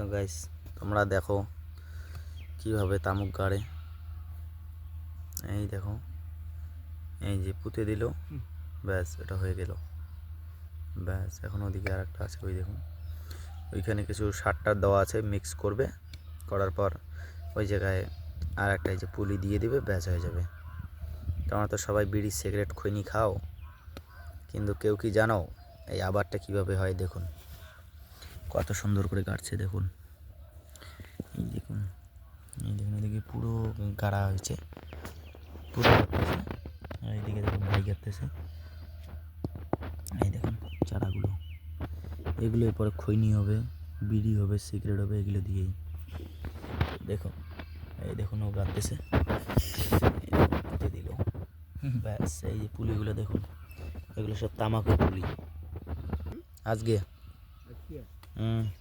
তো গাইস তোমরা দেখো কীভাবে তামুক গাড়ে। এই দেখো এই যে পুঁতে দিল ব্যাস এটা হয়ে গেল। ব্যাস এখন ওদিকে আর একটা আছে ওই দেখুন। ওইখানে কিছু সারটার দেওয়া আছে মিক্স করবে। করার পর ওই জায়গায় আর একটা এই যে পুলি দিয়ে দিবে ব্যাস হয়ে যাবে। তোমরা তো সবাই বিড়ি সিগারেট খৈনি খাও কিন্তু কেউ কি জানো এই আবারটা কীভাবে হয় দেখুন। কত সুন্দর করে কাটছে দেখুন। এই দেখুন এই দেখুন, এদিকে পুরো গাড়া হয়েছে। পুরো কাটতেছে। আর এইদিকে দেখুন ভাই কাটতেছে। এই দেখুন চারাগুলো। এগুলো এরপরে খৈনি হবে, বিড়ি হবে, সিগারেট হবে, এগুলো দিয়েই। দেখুন, এই দেখুন ও কাটতেছে। দিল। ব্যাস, এই যে পুলিগুলো দেখুন, এগুলো সব তামাকের পুলি। আজকে আজকে হুম সবাই